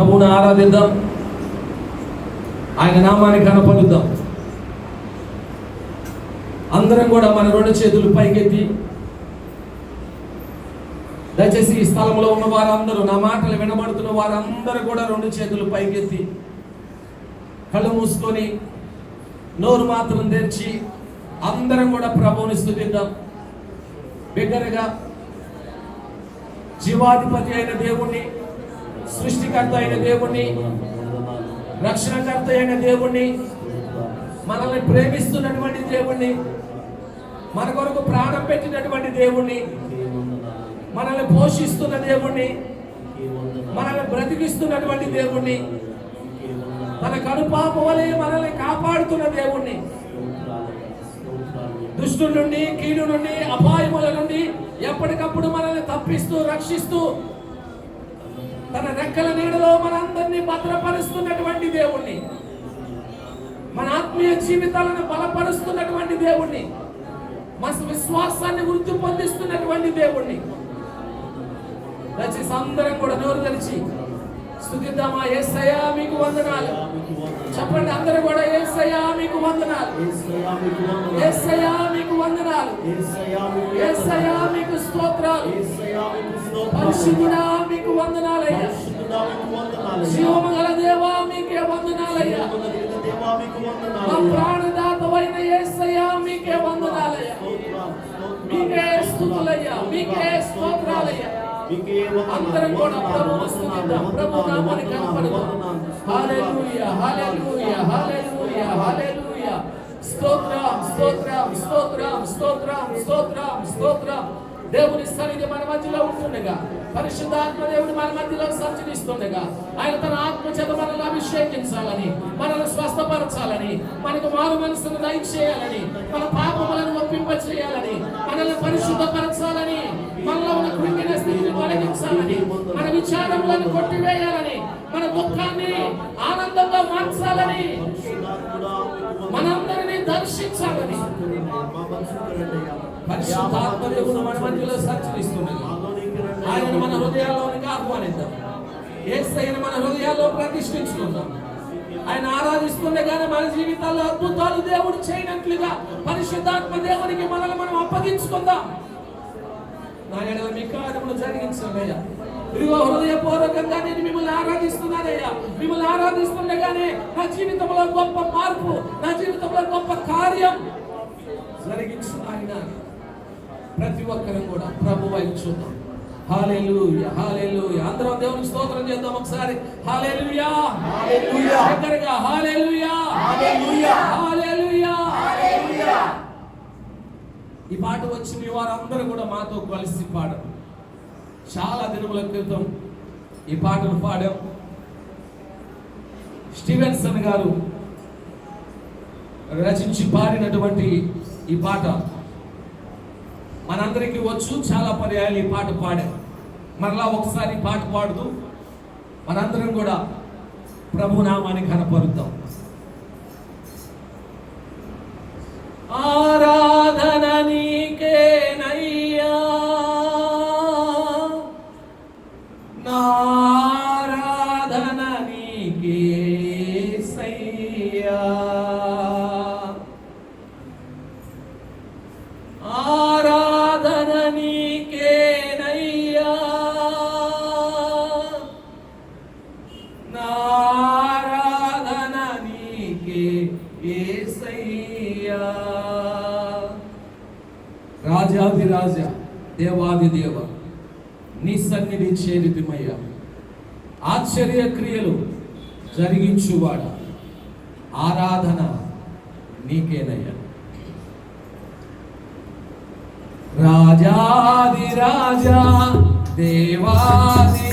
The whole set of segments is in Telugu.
ప్రభువుని ఆరాధిద్దాం. ఆయన నామాన్ని కనపడుద్దాం అందరం కూడా మన రెండు చేతులు పైకెత్తి దయచేసి ఈ స్థలంలో ఉన్న వారందరూ నా మాటలు వినబడుతున్న వారందరూ కూడా రెండు చేతులు పైకెత్తి కళ్ళు మూసుకొని నోరు మాత్రం తెరిచి అందరం కూడా ప్రభువుని స్థుతిద్దాం. బిగ్గరగా జీవాధిపతి అయిన దేవుణ్ణి సృష్టికర్త అయిన దేవుణ్ణి రక్షణకర్త అయిన దేవుణ్ణి మనల్ని ప్రేమిస్తున్నటువంటి దేవుణ్ణి మన కొరకు ప్రాణం పెట్టినటువంటి దేవుణ్ణి మనల్ని పోషిస్తున్న దేవుణ్ణి మనల్ని బ్రతికిస్తున్నటువంటి దేవుణ్ణి మన కనుపాప వలె మనల్ని కాపాడుతున్న దేవుణ్ణి. దుష్టుల నుండి కీడు నుండి అపాయముల నుండి ఎప్పటికప్పుడు మనల్ని తప్పిస్తూ రక్షిస్తూ తన రెక్కల నీడలో మనందరినీ భద్రపరుస్తున్నటువంటి దేవుణ్ణి. మన ఆత్మీయ జీవితాలను బలపరుస్తున్నటువంటి దేవుణ్ణి. మన విశ్వాసాన్ని వృద్ధి పొందిస్తున్నటువంటి దేవుణ్ణి. దయచేసి అందరం కూడా నోరు తెరిచి స్థుతిద్దామా ఏసయ్యా మీకు వందనాలు. చెప్పండి అందరూ కూడా ఏసయ్యా మీకు వందనాలు. ఏసయ్యా మీకు వందనాలు. ఏసయ్యా మీకు స్తోత్రాలు. పరిశుద్ధుడా మీకు వందనాలయ్యా. జీవము దేవా మీకే వందనాలయ్యా. మా ప్రాణదాతవైన ఏసయ్యా మీకే వందనాలయ్యా. మీకే స్థుతులయ్యా మీకే స్తోత్రాలయ్యా. అందరం కూడా ప్రభు స్తుతిద్దాం ప్రభు నామాన్ని కనపడదాం. హల్లెలూయా హల్లెలూయా హల్లెలూయా హల్లెలూయా. స్తోత్రం స్తోత్రం స్తోత్రం స్తోత్రం స్తోత్రం స్తోత్రం. దేవుని సన్నిధి మన మధ్యలో ఉంటుండగా పరిశుద్ధాత్మ దేవుడు మన మధ్యలో సంచరిస్తుండగా ఆయన తన ఆత్మ చేత మనల్ని అభిషేకించాలని మనల్ని స్వస్థపరచాలని మనకు మారు మనసును దయచేయాలని మన పాపములను ఒప్పింప చేయాలని మనల్ని పరిశుద్ధపరచాలని మనలో ఉన్న కృంగిన స్థితిని తొలగించాలని మన విచారములను కొట్టివేయాలని మన దుఃఖాన్ని ఆనందంగా మార్చాలని మనందరినీ దర్శించాలని. పరిశుద్ధాత్మ దేవుడు మన మధ్యలో సంచరిస్తున్నాడు ఆయన మన హృదయాల్లోనికి ఆహ్వానిద్దాం. ఏసైన మన హృదయాల్లో ప్రతిష్ఠించుకుందాం. ఆయన ఆరాధిస్తుండగానే మన జీవితాల్లో అద్భుతాలు దేవుడు చేయనట్లుగా పరిశుద్ధాత్మ దేవునికి మనల్ని మనం అప్పగించుకుందాం. నాయన మీ కార్యములు జరిగించాలయ్యా ఇదిగో హృదయపూర్వకంగా నేను మిమ్మల్ని ఆరాధిస్తున్నానయ్యా. మిమ్మల్ని ఆరాధిస్తుండగానే నా జీవితంలో గొప్ప మార్పు నా జీవితంలో గొప్ప కార్యం జరిగించు ఆయన ప్రతి ఒక్కరం కూడా ప్రభు వైపు చూద్దాం. హాలేలుయా హాలేలుయా అందరం దేవునికి స్తోత్రం చేద్దాం ఒకసారి. Hallelujah hallelujah. దగ్గరగా హాలేలుయా హల్లెలూయా. హాలేలుయా ఈ పాట వచ్చి మీ వారందరూ కూడా మాతో కలిసి పాడారు. చాలా దినముల క్రితం ఈ పాటను పాడాం. స్టీవెన్సన్ గారు రచించి పాడినటువంటి ఈ పాట. మనందరికీ వచ్చు చాలా పర్యాయాలు ఈ పాట పాడాం మరలా ఒకసారి పాట పాడుతూ మనందరం కూడా ప్రభునామాన్ని కనపరుద్దాం ఆరా దేవాది దేవ నీ సన్నిధి చేరితిమయ్యా. ఆశ్చర్య క్రియలు జరిగించువాడ. ఆరాధన నీకేనయ్యా. రాజాది రాజా దేవాది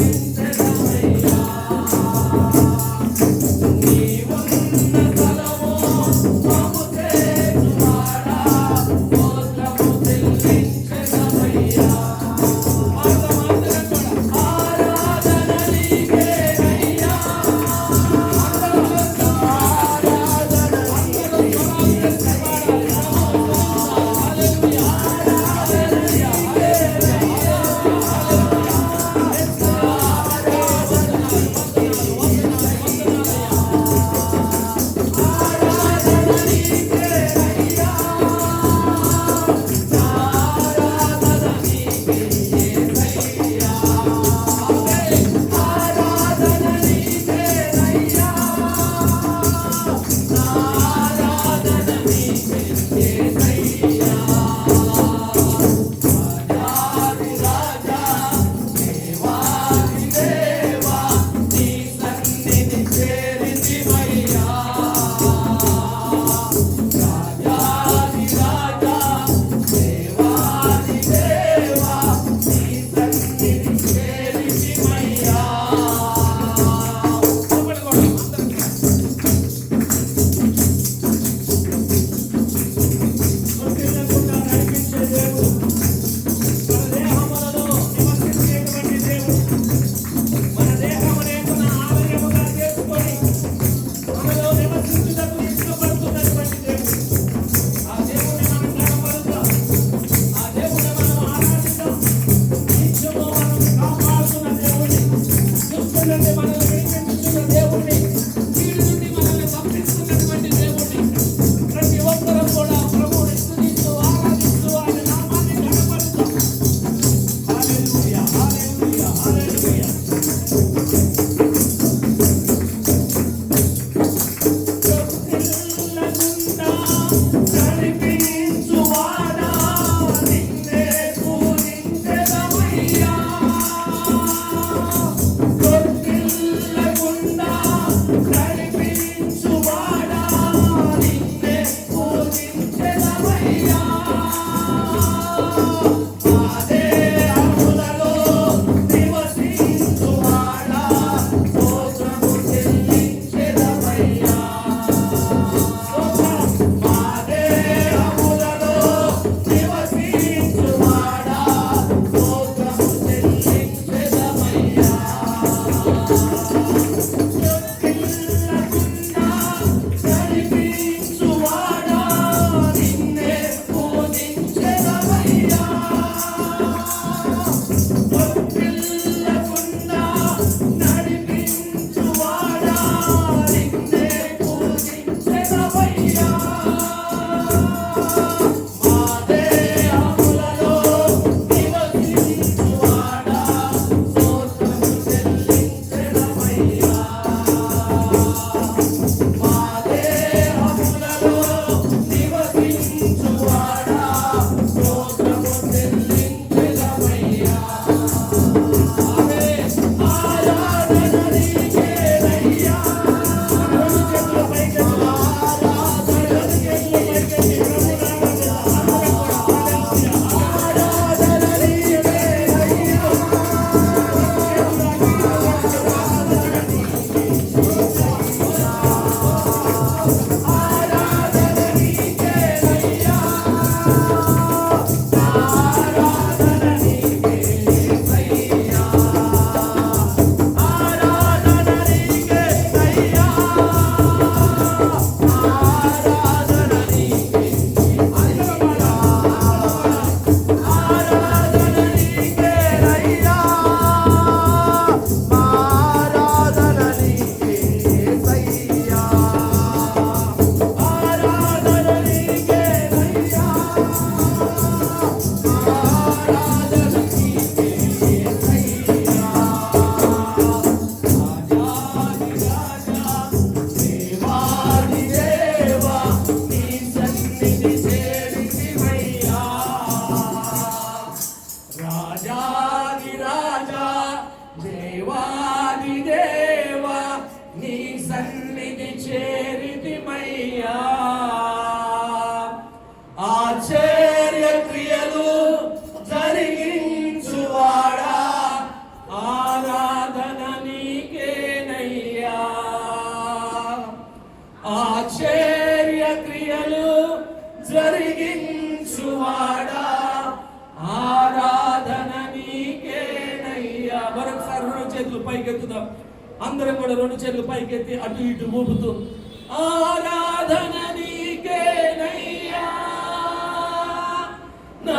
you. మరొకసారి రెండు చేతులు పైకెత్తుదాం. అందరం కూడా రెండు చేతులు పైకెత్తి అటు ఇటు ఊపుతూ ఆరాధన నీకేనయ్యా నా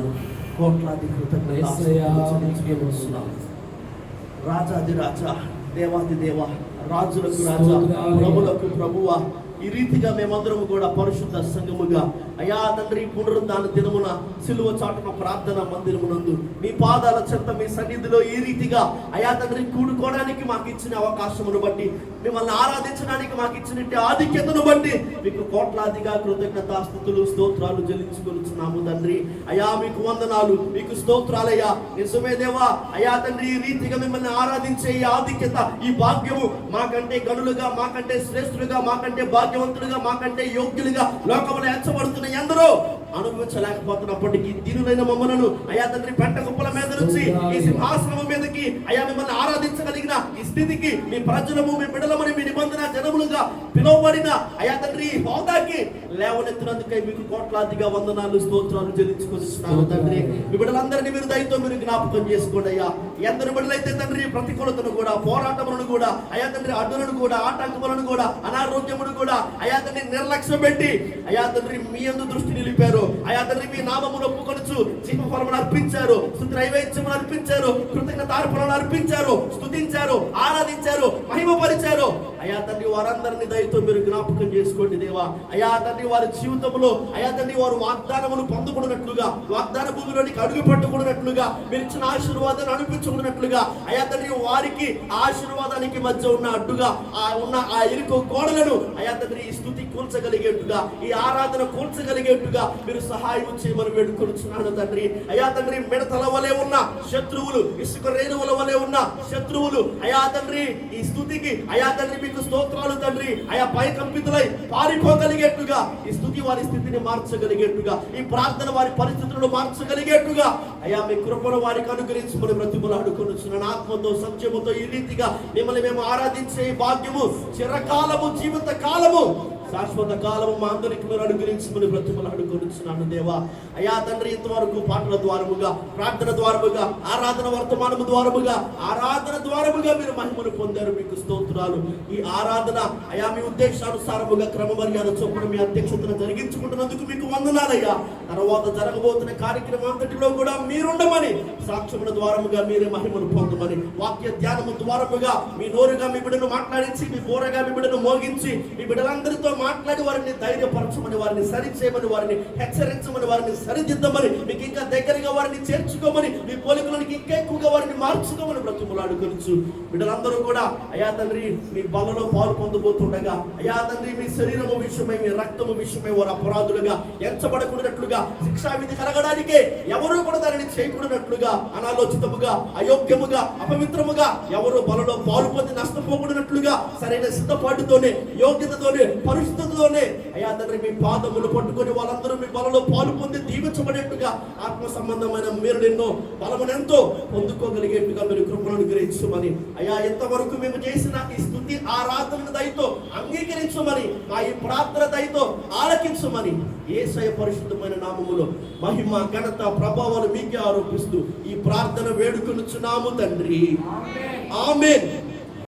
వందనాలు కోట్లాది యేసయ్యా, కృతజ్ఞత రాజాది రాజా దేవాది దేవ రాజులకు రాజా. ప్రభులకు ప్రభువా. ఈ రీతిగా మేమందరం కూడా పరిశుద్ధ సంఘముగా అయా తండ్రి పునరుద్ధాన దినమున సిలువ చాటున ప్రార్థన మందిరమునందు. మీ పాదాల చెంత మీ సన్నిధిలో ఈ రీతిగా అయా తండ్రి కూడుకోవడానికి మాకు ఇచ్చిన అవకాశమును బట్టి మిమ్మల్ని ఆరాధించడానికి మాకు ఇచ్చినట్టు ఆధిక్యతను బట్టి మీకు కోట్లాదిగా కృతజ్ఞత స్థుతులు స్తోత్రాలు చెల్లించుకొనుచున్నాము తండ్రి. అయా మీకు వందనాలు మీకు స్తోత్రాలయ్యా. నిజమే దేవా అయా తండ్రి ఈ రీతిగా మిమ్మల్ని ఆరాధించే ఈ ఆధిక్యత ఈ భాగ్యము మాకంటే గనులుగా మాకంటే శ్రేష్ఠులుగా మాకంటే భాగ్యవంతులుగా మాకంటే యోగ్యులుగా లోకములు ఎంచబడుతున్న ఎందరో అనుభవించలేకపోతున్నప్పటికీ దీనులైన మమ్మలను అయా తండ్రి పెంట కుప్పల మీద నుంచి ఈ సింహాసనం మీదకి అయా మిమ్మల్ని ఆరాధించగలిగిన ఈ స్థితికి మీ ప్రజలము మీ బిడలమని మీ నిబంధన జనములుగా పిలువబడిన అయా తండ్రి హోదాకి లేవనెత్తినందుకై మీకు కోట్లాదిగా వందనాలు స్తోత్రాలు చెల్లించుకొనిస్తున్నాను తండ్రి. మీ బిడ్డలందరినీ మీరు దయతో మీరు జ్ఞాపకం చేసుకోండి అయ్యా. ఎందరు బిడ్డలైతే తండ్రి ప్రతికూలతను కూడా పోరాటములను కూడా అయా తండ్రి అడ్డులను కూడా ఆటంకములను కూడా అనారోగ్యమును కూడా అయా తండ్రి నిర్లక్ష్యం పెట్టి అయా తండ్రి మీ అందు దృష్టి నిలిపారు. అయా తండ్రి మీ నామమును ఒప్పుకొనుచు జీవ అర్పించారు. స్థుతి నైవేద్యమును అర్పించారు. కృతజ్ఞత అర్పణను అర్పించారు. స్థుతించారు ఆరాధించారు. మహిమపరిచారు. అయా తండ్రి వారందరినీ దయతో మీరు జ్ఞాపకం చేసుకోండి దేవా. అయా తండ్రి వారి జీవితంలో అయా తండ్రి వారు వాగ్దానమును పొందుకున్నట్లుగా వాగ్దాన భూమిలోనికి అడుగు పట్టుకున్నట్లుగా మీరు ఇచ్చిన ఆశీర్వాదాన్ని అనిపించుకున్నట్లుగా అయా తండ్రి వారికి ఆశీర్వాదానికి మధ్య ఉన్న అడ్డుగా ఆ ఉన్న ఆ ఇరుకు గోడలను అయా తండ్రి ఈ స్థుతి కూల్చగలిగేట్టుగా ఈ ఆరాధన కూల్చగలిగేట్టుగా మీరు సహాయం చేయమని వేడుకొనుచున్నాను తండ్రి. అయా తండ్రి మిడతల వలె ఉన్న శత్రువులు ఇసుక రేణువుల వలె ఉన్న శత్రువులు అయా తండ్రి ఈ స్థుతికి అయా తండ్రి నీకు స్తోత్రాలు తండ్రి. ఆయా పై కంపితులై పారిపోగలిగేట్టుగా ఈ స్థుతి వారి స్థితిని మార్చగలిగేట్టుగా ఈ ప్రార్థన వారి పరిస్థితులను మార్చగలిగేట్టుగా. అయా మీ కృపను వారికి అనుగ్రహించమని బ్రతిమలు అడుకొనుచున్నాను ఆత్మతో సత్యముతో ఈ రీతిగా మిమ్మల్ని మేము ఆరాధించే భాగ్యము చిరకాలము జీవిత కాలము. శాశ్వత కాలము మా అందరికి మీరు అనుగ్రహించమని బ్రతిమలు అడుకొనిచున్నాను దేవా. అయా తండ్రి ఇంతవరకు పాటల ద్వారముగా ప్రార్థన ద్వారముగా ఆరాధన వర్తమానము ద్వారముగా ఆరాధన ద్వారముగా మీరు మహిమను పొందారు మీకు స్తోత్రాలు. ఈ ఆరాధన అయా మీ ఉద్దేశానుసారముగా క్రమ మర్యాద చొప్పున మీ అధ్యక్షతను జరిగించుకుంటున్నందుకు మీకు వందనాలయ్యా. తర్వాత జరగబోతున్న కార్యక్రమం అంతటిలో కూడా మీరుండమని సాక్ష్యముల ద్వారముగా మీరే మహిమను పొందమని వాక్య ధ్యానము ద్వారముగా మీ నోరుగా మీ బిడ్డను మాట్లాడించి మీ బోరగా మీ బిడ్డను మోగించి మీ బిడ్డలందరితో మాట్లాడి వారిని ధైర్యపరచమని వారిని సరిచేయమని వారిని హెచ్చరించమని వారిని సరిదిద్దమని మీకు ఇంకా దగ్గరగా వారిని చేర్చుకోమని మీ పోలికలకు ఇంకా ఎక్కువగా వారిని మార్చుకోమని బ్రతుములాడుకొనచ్చు బిడ్డలందరూ కూడా అయా తండ్రి మీ బలలో పాలు పొందబోతుండగా అయా తండ్రి మీ శరీరము విషయమై మీ రక్తము విషయమై వారు అపరాధులుగా ఎంచబడకూడనట్లుగా శిక్షా విధి కలగడానికే ఎవరూ కూడా దానిని చేయకూడనట్లుగా అనాలోచితముగా అయోగ్యముగా అపవిత్రముగా ఎవరు బలలో పాలు పొంది నష్టపోకూడనట్లుగా సరైన సిద్ధపాటుతోనే యోగ్యతతోనే పరిశుద్ధతతోనే అయ్యా తండ్రి మీ పాదములు పట్టుకొని వాళ్ళందరూ మీ బలలో పాలు పొంది దీవించబడేట్టుగా ఆత్మ సంబంధమైన మీరు ఎన్నో బలమునెంతో పొందుకోగలిగేట్టుగా మీరు కృపను అనుగ్రహించమని. అయ్యా ఎంతవరకు మేము చేసిన ఈ స్థుతి ఆరాధన దయతో అంగీకరించమని మా ఈ ప్రార్థన దయతో ఆలకించమని ఏసయ పరిశుద్ధమైన నామములో మహిమ ఘనత ప్రభావాలు మీకే ఆరోపిస్తూ ఈ ప్రార్థన వేడుకొనుచున్నాము తండ్రి. ఆమెన్.